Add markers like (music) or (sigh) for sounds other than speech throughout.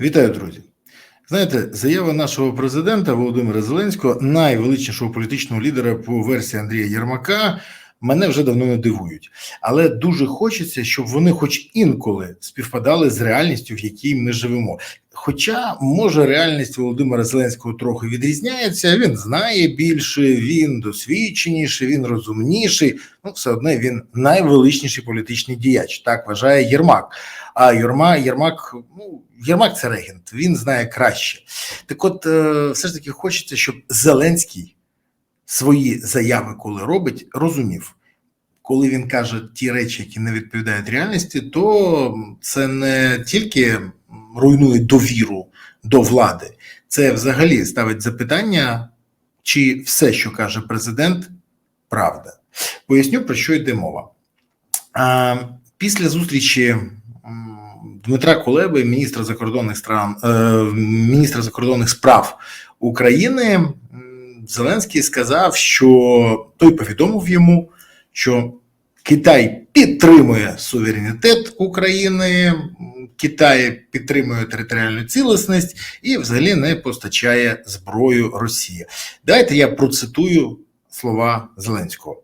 Вітаю, друзі. Знаєте, заява нашого президента Володимира Зеленського, найвеличнішого політичного лідера по версії Андрія Єрмака, мене вже давно не дивують. Але дуже хочеться, щоб вони, хоч інколи, співпадали з реальністю, в якій ми живемо. Хоча, може, реальність Володимира Зеленського трохи відрізняється, він знає більше, він досвідченіший, він розумніший. Ну, все одно він найвеличніший політичний діяч. Так вважає Єрмак. А Єрма, Єрмак, ну Єрмак це регент, він знає краще. Так, от, е, все ж таки, хочеться, щоб Зеленський свої заяви, коли робить, розумів. Коли він каже ті речі, які не відповідають реальності, то це не тільки руйнує довіру до влади, це взагалі ставить запитання, чи все, що каже президент, правда. Поясню, про що йде мова. Після зустрічі Дмитра Кулеби, міністра закордонних стран, е, міністра закордонних справ України, Зеленський сказав, що той повідомив йому, що Китай підтримує суверенітет України, Китай підтримує територіальну цілісність і взагалі не постачає зброю Росії. Давайте я процитую слова Зеленського.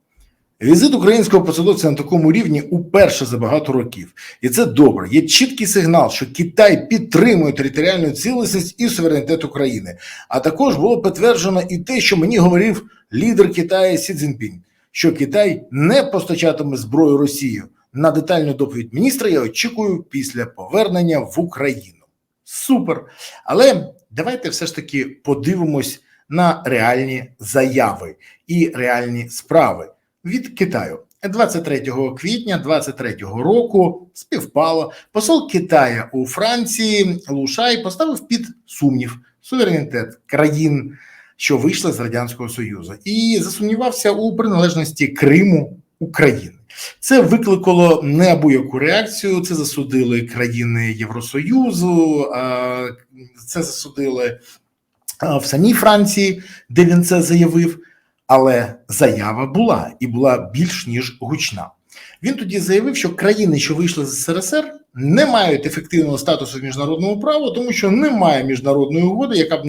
Візит українського посадовця на такому рівні уперше за багато років, і це добре. Є чіткий сигнал, що Китай підтримує територіальну цілісність і суверенітет України. А також було підтверджено і те, що мені говорив лідер Китаю Сі Цзіньпінь, що Китай не постачатиме зброю Росію. На детальну доповідь міністра я очікую після повернення в Україну. Супер. Але давайте все ж таки подивимось на реальні заяви і реальні справи від Китаю. 23 квітня 23 року співпало посол Китая у Франції Лушай поставив під сумнів суверенітет країн, що вийшли з радянського союзу, і засумнівався у приналежності Криму України. Це викликало неабияку реакцію. Це засудили країни Євросоюзу, це засудили в самій Франції, де він це заявив. Але заява була і була більш ніж гучна. Він тоді заявив, що країни, що вийшли з СРСР, не мають ефективного статусу в міжнародному праву, тому що немає міжнародної угоди, яка б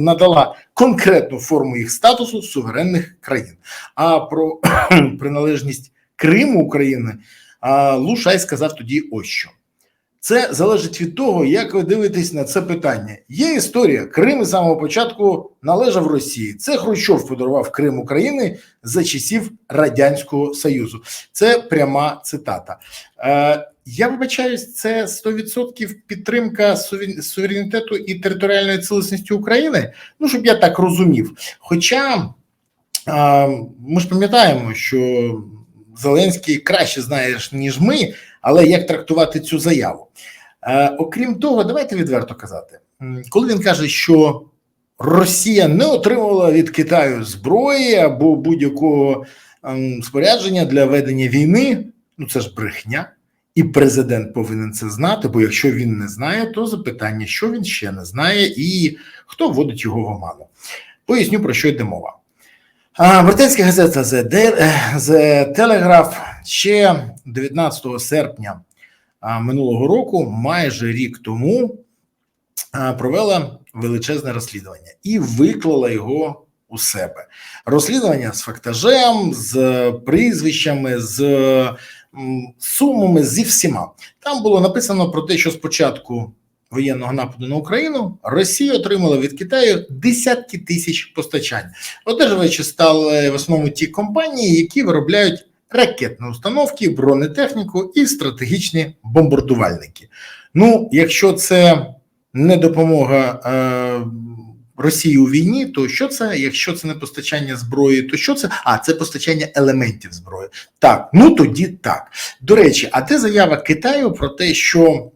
надала конкретну форму їх статусу суверенних країн. А про (clears throat) приналежність Криму України Лушай сказав тоді ось що. Це залежить від того, як ви дивитесь на це питання. Є історія. Крим із самого початку належав Росії. Це Хрущов подарував Крим України за часів Радянського Союзу. Це пряма цитата. Е, Я вибачаюсь, це 100% підтримка суверенітету і територіальної цілісності України. Ну, щоб я так розумів. Хоча е, ми ж пам'ятаємо, що Зеленський краще знає, ніж ми. Але як трактувати цю заяву? Е, Окрім того, давайте відверто казати, коли він каже, що Росія не отримувала від Китаю зброї або будь-якого ем, спорядження для ведення війни, ну це ж брехня, і президент повинен це знати. Бо якщо він не знає, то запитання, що він ще не знає, і хто вводить його в оману. Поясню про що йде мова. Британська газета The Telegraph ще 19 серпня минулого року, майже рік тому, провела величезне розслідування і виклала його у себе. Розслідування з фактажем, з прізвищами, з сумами, зі всіма. Там було написано про те, що спочатку воєнного нападу на Україну Росія отримала від Китаю десятки тисяч постачань. Одержувачі стали в основному ті компанії, які виробляють ракетні установки, бронетехніку і стратегічні бомбардувальники. Ну, якщо це не допомога е, Росії у війні, то що це? Якщо це не постачання зброї, то що це? А це постачання елементів зброї. Так, ну тоді так. До речі, а де заява Китаю про те, що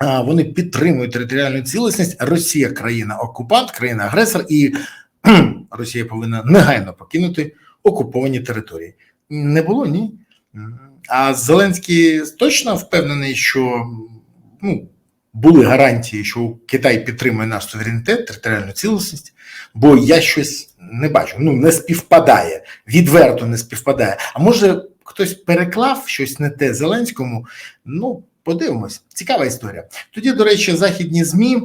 вони підтримують територіальну цілісність. Росія країна окупант, країна агресор, і Росія повинна негайно покинути окуповані території. Не було ні. А Зеленський точно впевнений, що ну, були гарантії, що Китай підтримує наш суверенітет, територіальну цілісність, бо я щось не бачу. Ну не співпадає, відверто не співпадає. А може хтось переклав щось не те Зеленському? Ну Подивимось, цікава історія. Тоді, до речі, західні змі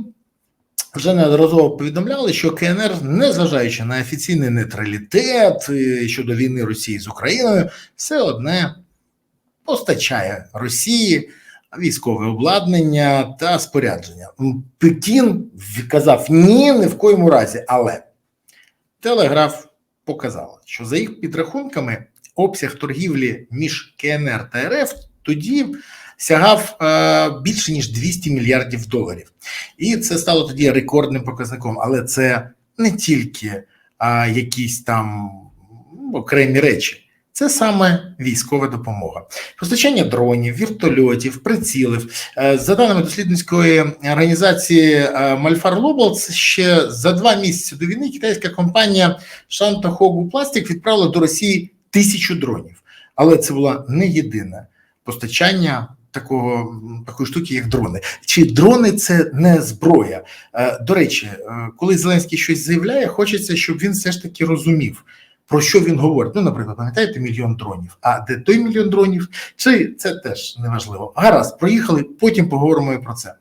вже неодноразово повідомляли, що КНР, незважаючи на офіційний нейтралітет е, щодо війни Росії з Україною, все одне постачає Росії військове обладнання та спорядження. Пекін казав ні, ні в коєму разі, але телеграф показала, що за їх підрахунками обсяг торгівлі між КНР та РФ тоді сягав е, більше ніж 200 мільярдів доларів, і це стало тоді рекордним показником. Але це не тільки е, якісь там окремі речі. Це саме військова допомога, постачання дронів, вертольотів, прицілів. Е, За даними дослідницької організації Мальфар Global, ще за два місяці до війни китайська компанія Шантахогу Пластик відправила до Росії тисячу дронів, але це була не єдине постачання такого такої штуки, як дрони. Чи дрони це не зброя? Е, До речі, е, коли Зеленський щось заявляє, хочеться, щоб він все ж таки розумів. Про що він говорить? Ну, наприклад, пам'ятаєте мільйон дронів. А де той мільйон дронів? Чи це теж неважливо? Гаразд, проїхали, потім поговоримо і про це.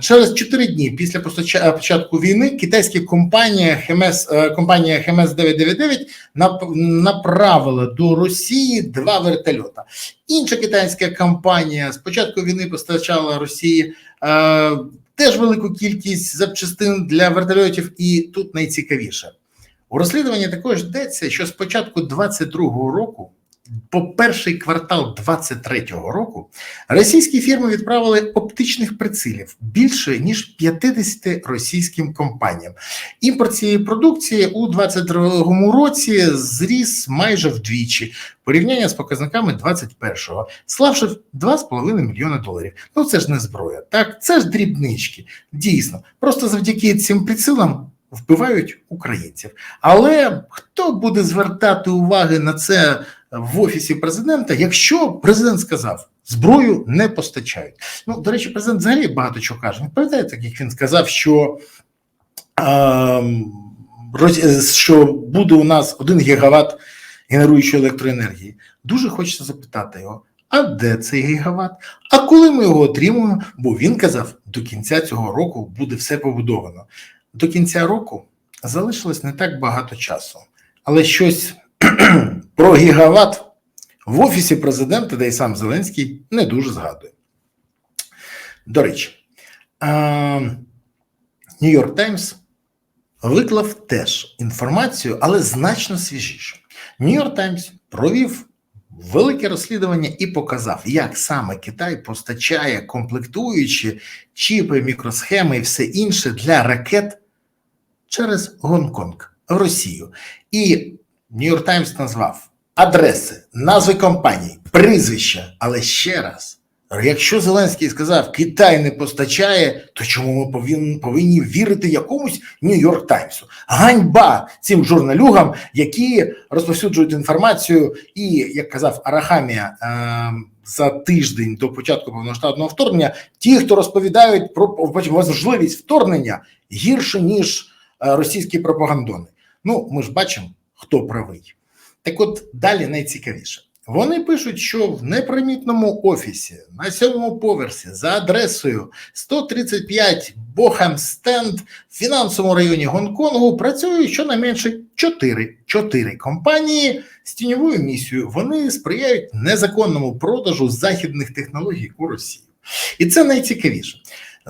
Через 4 дні після постача- початку війни китайська компанія Хемес компанія Хемес 999 нап- направила до Росії два вертольота. Інша китайська компанія з початку війни постачала Росії е, теж велику кількість запчастин для вертольотів, і тут найцікавіше. У розслідуванні також йдеться, що з початку 22-го року, по перший квартал 23-го року, російські фірми відправили оптичних прицілів більше ніж 50 російським компаніям. Імпорт цієї продукції у 22-му році зріс майже вдвічі. Порівняння з показниками 21-го, славши 2,5 мільйони доларів. Ну це ж не зброя, так це ж дрібнички. Дійсно, просто завдяки цим прицілам вбивають українців. Але хто буде звертати уваги на це в офісі президента, якщо президент сказав, зброю не постачають? Ну, до речі, президент взагалі багато чого каже. Ви пам'ятаєте, як він сказав, що, ем, що буде у нас 1 гігават генеруючої електроенергії? Дуже хочеться запитати його. А де цей гігават? А коли ми його отримуємо? Бо він казав, до кінця цього року буде все побудовано. До кінця року залишилось не так багато часу, але щось про гігават в офісі президента, де й сам Зеленський, не дуже згадує. До речі, Нью-Йорк Таймс виклав теж інформацію, але значно свіжіше. Нью-Йорк Таймс провів велике розслідування і показав, як саме Китай постачає комплектуючі чіпи, мікросхеми і все інше для ракет через Гонконг в Росію. І Нью-Йорк Таймс назвав адреси, назви компаній, прізвища. Але ще раз, якщо Зеленський сказав, Китай не постачає, то чому ми повинні, вірити якомусь Нью-Йорк Таймсу? Ганьба цим журналюгам, які розповсюджують інформацію, і як казав Арахамія. Е- за тиждень до початку повноштабного вторгнення, ті, хто розповідають про можливість вторгнення, гірше ніж е, російські пропагандони. Ну, ми ж бачимо, хто правий. Так, от далі найцікавіше. Вони пишуть, що в непримітному офісі на сьомому поверсі за адресою 135 Бохам Стенд в фінансовому районі Гонконгу працюють щонайменше 4, 4 компанії з тіньовою місією. Вони сприяють незаконному продажу західних технологій у Росії. І це найцікавіше.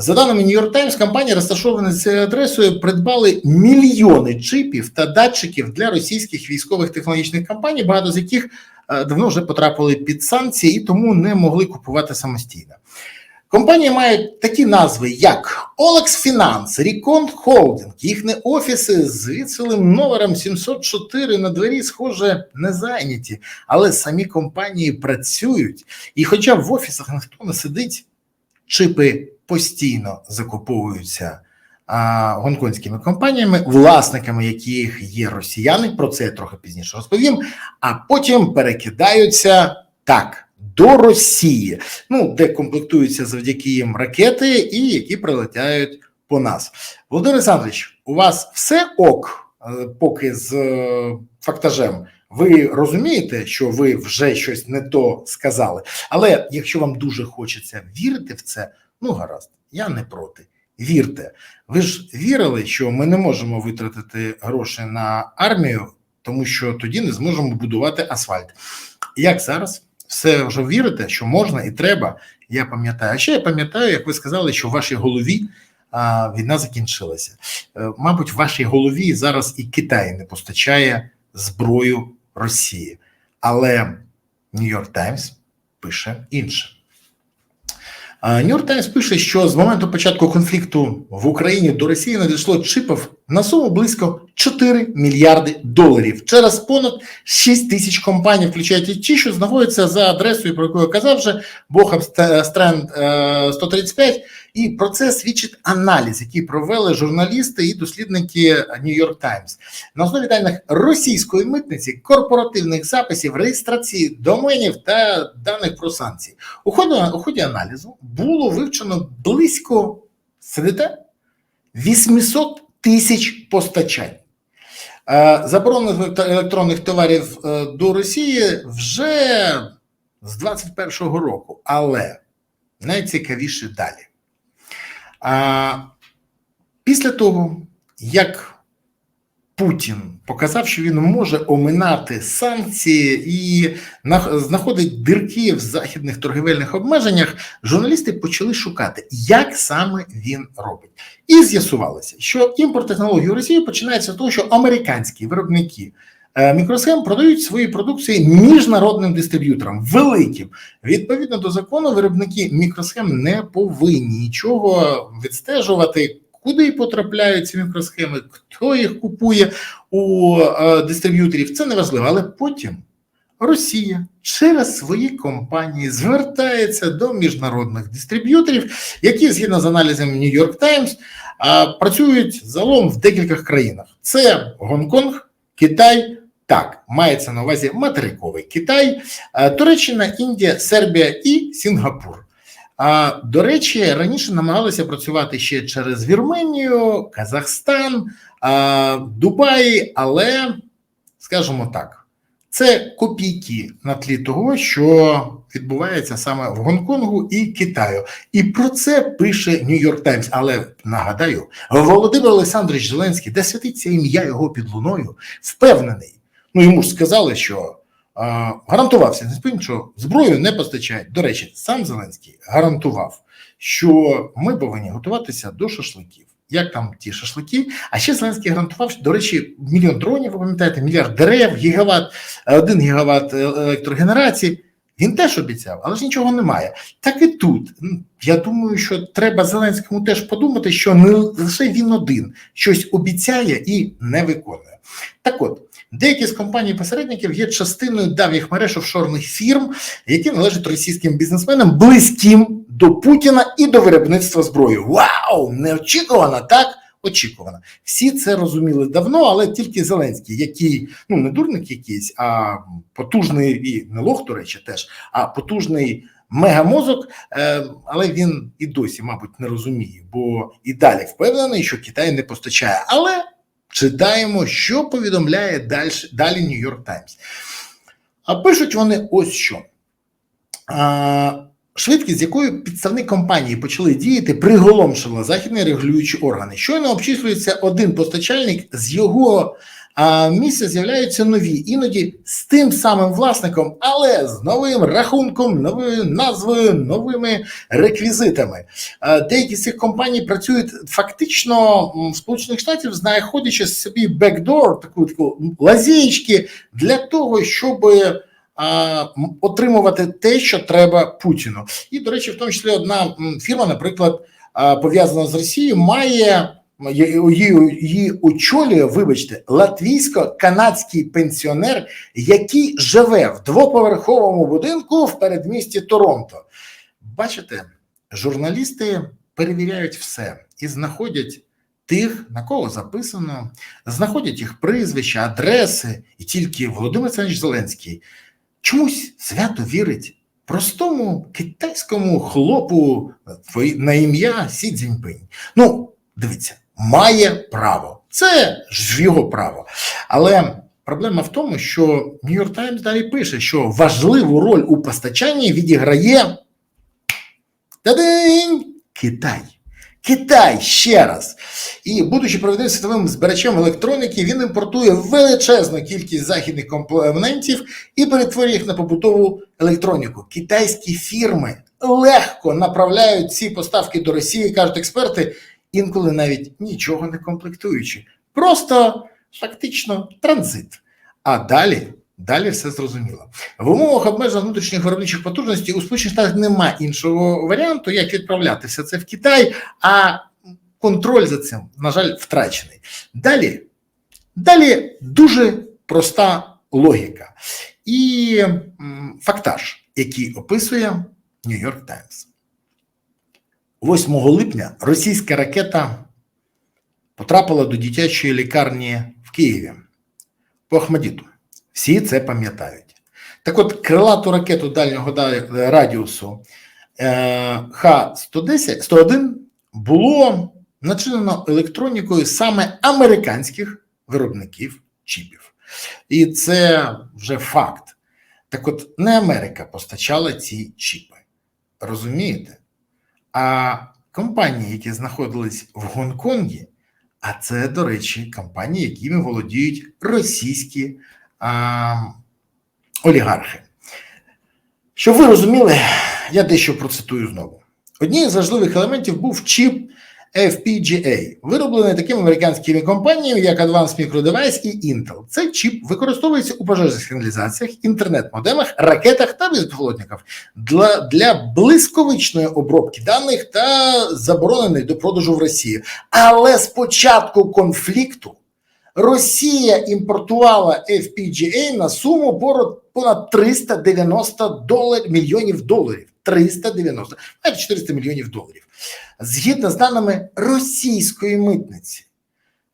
За даними New York Times, компанії, розташовані за цією адресою, придбали мільйони чипів та датчиків для російських військових технологічних компаній, багато з яких давно вже потрапили під санкції і тому не могли купувати самостійно. Компанії мають такі назви, як Olex Finance, Recon Holding, їхні офіси з відсилим номером 704 на двері, схоже, не зайняті, але самі компанії працюють, і хоча в офісах ніхто не сидить, чипи постійно закуповуються а, гонконгськими компаніями, власниками яких є росіяни. Про це я трохи пізніше розповім. А потім перекидаються так до Росії, ну де комплектуються завдяки їм ракети, і які прилетяють по нас. Володимир Олександрович, у вас все ок, е, поки з е, фактажем. Ви розумієте, що ви вже щось не то сказали. Але якщо вам дуже хочеться вірити в це, ну гаразд, я не проти. Вірте, ви ж вірили, що ми не можемо витратити гроші на армію, тому що тоді не зможемо будувати асфальт. Як зараз? Все вже вірите, що можна і треба. Я пам'ятаю. А ще я пам'ятаю, як ви сказали, що в вашій голові а, війна закінчилася. Е, Мабуть, в вашій голові зараз і Китай не постачає зброю Росії. Але Нью-Йорк Таймс пише інше. Нью-Йорк Таймс пише, що з моменту початку конфлікту в Україні до Росії надійшло чипів на суму близько 4 мільярди доларів через понад 6 тисяч компаній, включаючи ті, що знаходяться за адресою, про яку я казав вже Бохам Стренд 135. І про це свідчить аналіз, який провели журналісти і дослідники Нью-Йорк Таймс. На основі даних російської митниці, корпоративних записів, реєстрації доменів та даних про санкції. У ході, у ході аналізу було вивчено близько сидите 800 тисяч постачань. Е, Заборонених електронних товарів е, до Росії вже з 21-го року, але найцікавіше далі. А після того, як Путін показав, що він може оминати санкції і знаходить дирки в західних торгівельних обмеженнях, журналісти почали шукати, як саме він робить. І з'ясувалося, що імпорт технологій у Росії починається з того, що американські виробники мікросхем продають свої продукції міжнародним дистриб'юторам, великим. Відповідно до закону, виробники мікросхем не повинні нічого відстежувати. Куди потрапляють ці мікросхеми, хто їх купує у е, дистриб'юторів, це не важливо. Але потім Росія через свої компанії звертається до міжнародних дистриб'юторів, які згідно з аналізом New York Times працюють залом в декількох країнах: це Гонконг, Китай. Так, мається на увазі материковий Китай, Туреччина, Індія, Сербія і Сінгапур. А до речі, раніше намагалися працювати ще через Вірменію, Казахстан, Дубай, але скажімо так, це копійки на тлі того, що відбувається саме в Гонконгу і Китаю. І про це пише Нью-Йорк Таймс. Але нагадаю, Володимир Олександрович Зеленський, де святиться ім'я його під луною, впевнений. Ну йому ж сказали, що а, гарантувався не спим, що зброю не постачають. До речі, сам Зеленський гарантував, що ми повинні готуватися до шашликів. Як там ті шашлики? А ще Зеленський гарантував, що, до речі, мільйон дронів, ви пам'ятаєте, мільярд дерев, гігават, один гігават електрогенерації. Він теж обіцяв, але ж нічого немає. Так і тут. Я думаю, що треба Зеленському теж подумати, що не лише він один щось обіцяє і не виконує. Так от. Деякі з компаній-посередників є частиною давніх мереж офшорних фірм, які належать російським бізнесменам близьким до Путіна і до виробництва зброї. Вау! Неочікувано, так? Очікувано. Всі це розуміли давно, але тільки Зеленський, який ну не дурник якийсь, а потужний і не лох, до речі, теж, а потужний мегамозок, е, але він і досі, мабуть, не розуміє, бо і далі впевнений, що Китай не постачає. Але читаємо, що повідомляє далі далі Нью-Йорк Таймс. А пишуть вони ось що. Швидкість, з якою підставні компанії почали діяти, приголомшила західні регулюючі органи. Щойно обчислюється один постачальник, з його а, місця з'являються нові, іноді з тим самим власником, але з новим рахунком, новою назвою, новими реквізитами. А, деякі з цих компаній працюють фактично в Сполучених Штатів, знаходячи собі бекдор, таку таку лазєчки для того, щоб отримувати те, що треба Путіну. І, до речі, в тому числі одна фірма, наприклад, пов'язана з Росією, має її, очолює, вибачте, латвійсько-канадський пенсіонер, який живе в двоповерховому будинку в передмісті Торонто. Бачите, журналісти перевіряють все і знаходять. Тих, на кого записано, знаходять їх прізвища, адреси, і тільки Володимир Олександрович Зеленський чомусь свято вірить простому китайському хлопу на ім'я Сі Цзіньпинь. Ну, дивіться, має право. Це ж його право. Але проблема в тому, що Нью-Йорк Таймс далі пише, що важливу роль у постачанні відіграє Та-динь! Китай. Китай ще раз. І, будучи провідним світовим збирачем електроніки, він імпортує величезну кількість західних компонентів і перетворює їх на побутову електроніку. Китайські фірми легко направляють ці поставки до Росії, кажуть експерти, інколи навіть нічого не комплектуючи. Просто фактично транзит. А далі. Далі все зрозуміло. В умовах обмежень внутрішніх виробничих потужностей у Сполучених Штатах немає іншого варіанту, як відправляти все це в Китай, а контроль за цим, на жаль, втрачений. Далі, далі дуже проста логіка і фактаж, який описує Нью-Йорк Таймс. 8 липня російська ракета потрапила до дитячої лікарні в Києві по Ахмадіту. Всі це пам'ятають. Так от, крилату ракету дальнього радіусу е, Х-110 101 було начинено електронікою саме американських виробників чіпів. І це вже факт. Так от, не Америка постачала ці чіпи. Розумієте? А компанії, які знаходились в Гонконгі, а це, до речі, компанії, якими володіють російські а, олігархи. Щоб ви розуміли, я дещо процитую знову. Однією з важливих елементів був чіп FPGA, вироблений такими американськими компаніями, як Advanced Micro Device і Intel. Цей чіп використовується у пожежних сигналізаціях, інтернет-модемах, ракетах та безпілотниках для, для блисковичної обробки даних та заборонений до продажу в Росії. Але з початку конфлікту Росія імпортувала FPGA на суму понад 390 доларів, мільйонів доларів. 390, майже 400 мільйонів доларів. Згідно з даними російської митниці,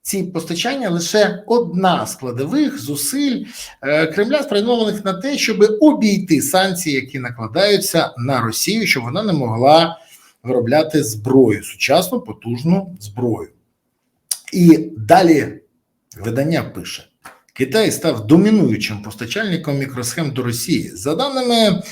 ці постачання лише одна з складових зусиль е, Кремля спрямованих на те, щоб обійти санкції, які накладаються на Росію, щоб вона не могла виробляти зброю, сучасну потужну зброю. І далі видання пише: Китай став домінуючим постачальником мікросхем до Росії. За даними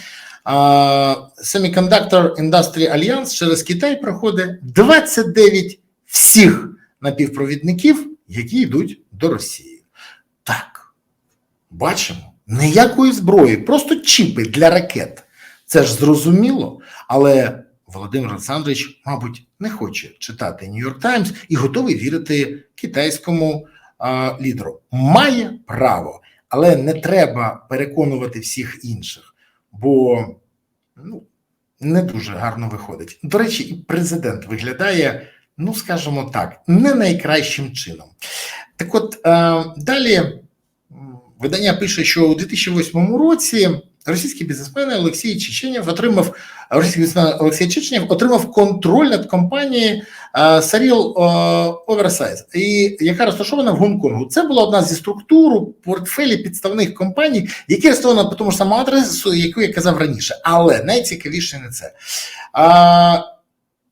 а, Semiconductor Industry Alliance, через Китай проходить 29 всіх напівпровідників, які йдуть до Росії. Так, бачимо, ніякої зброї, просто чіпи для ракет. Це ж зрозуміло, але Володимир Олександрович, мабуть, не хоче читати Нью-Йорк Таймс і готовий вірити китайському лідеру. Має право, але не треба переконувати всіх інших, бо ну, не дуже гарно виходить. До речі, і президент виглядає, ну скажімо так, не найкращим чином. Так от е, далі видання пише, що у 2008 році російський бізнесмен Олексій Чеченєв отримав російський бізнесмен Олексій Чеченєв отримав контроль над компанією Саріл Оверсайз, і яка розташована в Гонконгу. Це була одна зі структур портфелі підставних компаній, які розташовані по тому ж самому адресу, яку я казав раніше. Але найцікавіше не це. А,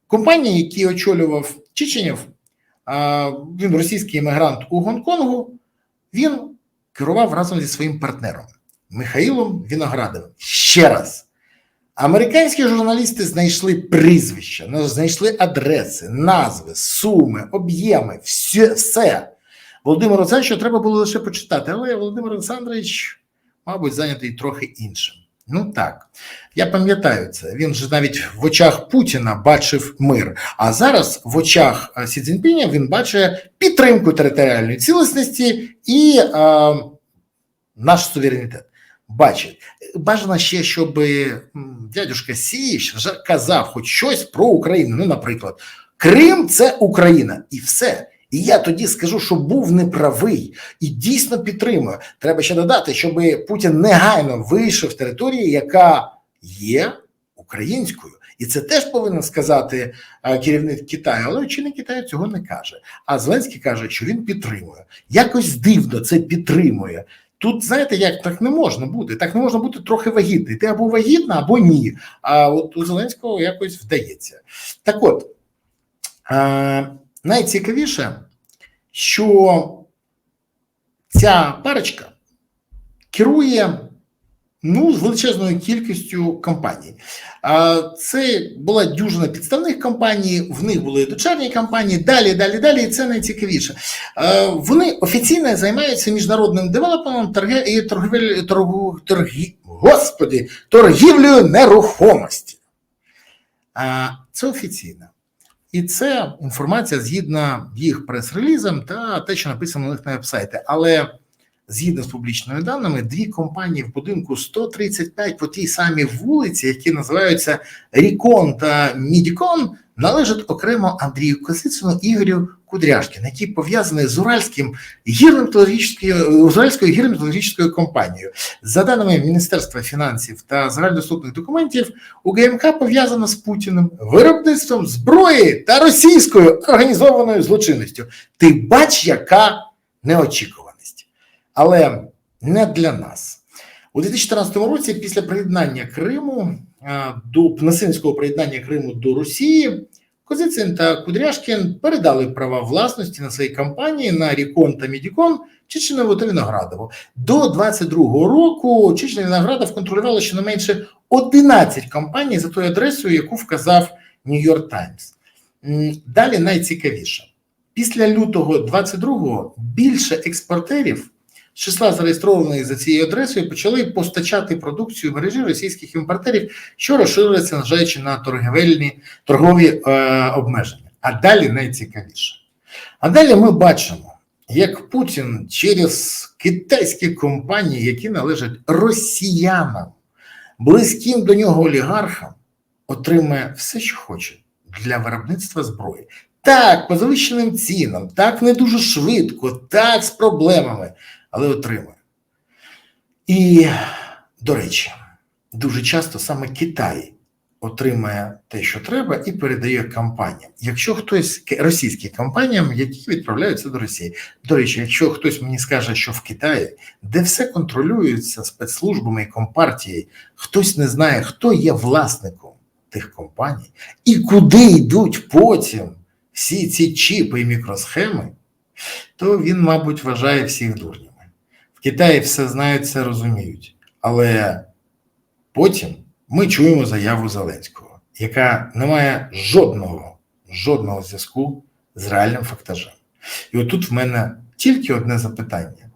компанії, які очолював Чеченєв, а, він російський іммігрант у Гонконгу, він керував разом зі своїм партнером Михаїлом Віноградовим. Ще раз. Американські журналісти знайшли прізвища, знайшли адреси, назви, суми, об'єми, все. все. Володимиру Олександровичу треба було лише почитати, але Володимир Олександрович, мабуть, зайнятий трохи іншим. Ну так, я пам'ятаю це. Він же навіть в очах Путіна бачив мир. А зараз в очах е, Сі Цзіньпіня він бачить підтримку територіальної цілісності і е, наш суверенітет. Бачить. Бажано ще, щоб дядюшка Січ вже казав хоч щось про Україну. Ну, наприклад, Крим це Україна, і все. І я тоді скажу, що був неправий і дійсно підтримую. Треба ще додати, щоб Путін негайно вийшов з території, яка є українською. І це теж повинен сказати керівник Китаю, але очільник Китаю цього не каже. А Зеленський каже, що він підтримує. Якось дивно це підтримує. Тут, знаєте, як так не можна бути. Так не можна бути трохи вагітний. Ти або вагітна, або ні. А от у Зеленського якось вдається. Так от, е, найцікавіше, що ця парочка керує ну, з величезною кількістю компаній. Це була дюжина підставних компаній, в них були дочерні компанії, далі, далі, далі, і це найцікавіше. Вони офіційно займаються міжнародним девелопментом і торгівель, торгу, торгі, господи, торгівлею нерухомості. Це офіційно. І це інформація згідно їх прес-релізам та те, що написано у них на вебсайті. Але згідно з публічними даними, дві компанії в будинку 135 по тій самій вулиці, які називаються Рікон та Мідікон, належать окремо Андрію Косицину Ігорю Кудряшкіну, які пов'язані з Уральським гірно-металургічною Уральською гірно-металургічною компанією. За даними Міністерства фінансів та загальнодоступних документів, УГМК пов'язана з Путіним, виробництвом зброї та російською організованою злочинністю. Ти бач, яка неочікуваність. Але не для нас. У 2014 році, після приєднання Криму е, до насильницького приєднання Криму до Росії, Козицин та Кудряшкін передали права власності на свої компанії на Рікон та Мідікон Чеченову та Виноградову. До 22-го року Чечен і Виноградов контролювали щонайменше 11 компаній за тою адресою, яку вказав Нью-Йорк Таймс. Далі найцікавіше. Після лютого 22-го більше експортерів числа зареєстрованих за цією адресою почали постачати продукцію в мережі російських імпортерів, що розширилися, зважаючи на торговельні торгові е, обмеження. А далі найцікавіше. А далі ми бачимо, як Путін через китайські компанії, які належать росіянам, близьким до нього олігархам, отримує все, що хоче для виробництва зброї. Так, по завищеним цінам, так не дуже швидко, так з проблемами, але отримує. І, до речі, дуже часто саме Китай отримує те, що треба, і передає компаніям. Якщо хтось російським компаніям, які відправляються до Росії. До речі, якщо хтось мені скаже, що в Китаї, де все контролюється спецслужбами і компартією, хтось не знає, хто є власником тих компаній і куди йдуть потім всі ці чіпи і мікросхеми, то він, мабуть, вважає всіх дурнями. Китаї все знають, все розуміють. Але потім ми чуємо заяву Зеленського, яка не має жодного, жодного зв'язку з реальним фактажем. І отут в мене тільки одне запитання: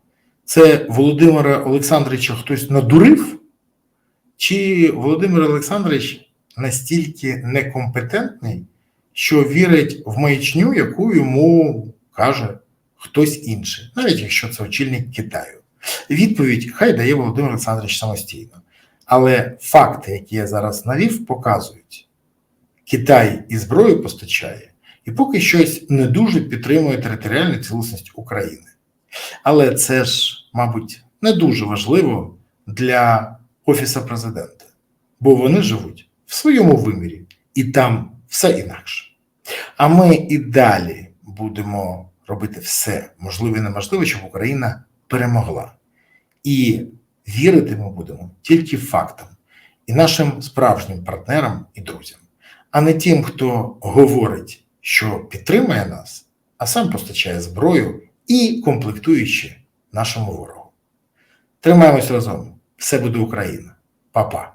це Володимира Олександровича хтось надурив? Чи Володимир Олександрович настільки некомпетентний, що вірить в маячню, яку йому каже хтось інший, навіть якщо це очільник Китаю? Відповідь хай дає Володимир Олександрович самостійно. Але факти, які я зараз навів, показують, Китай і зброю постачає, і поки щось не дуже підтримує територіальну цілісність України. Але це ж, мабуть, не дуже важливо для Офіса президента, бо вони живуть в своєму вимірі, і там все інакше. А ми і далі будемо робити все можливе і неможливе, щоб Україна перемогла. І вірити ми будемо тільки фактам і нашим справжнім партнерам і друзям, а не тим, хто говорить, що підтримує нас, а сам постачає зброю і комплектуючи нашому ворогу. Тримаємось разом. Все буде Україна. Па-па.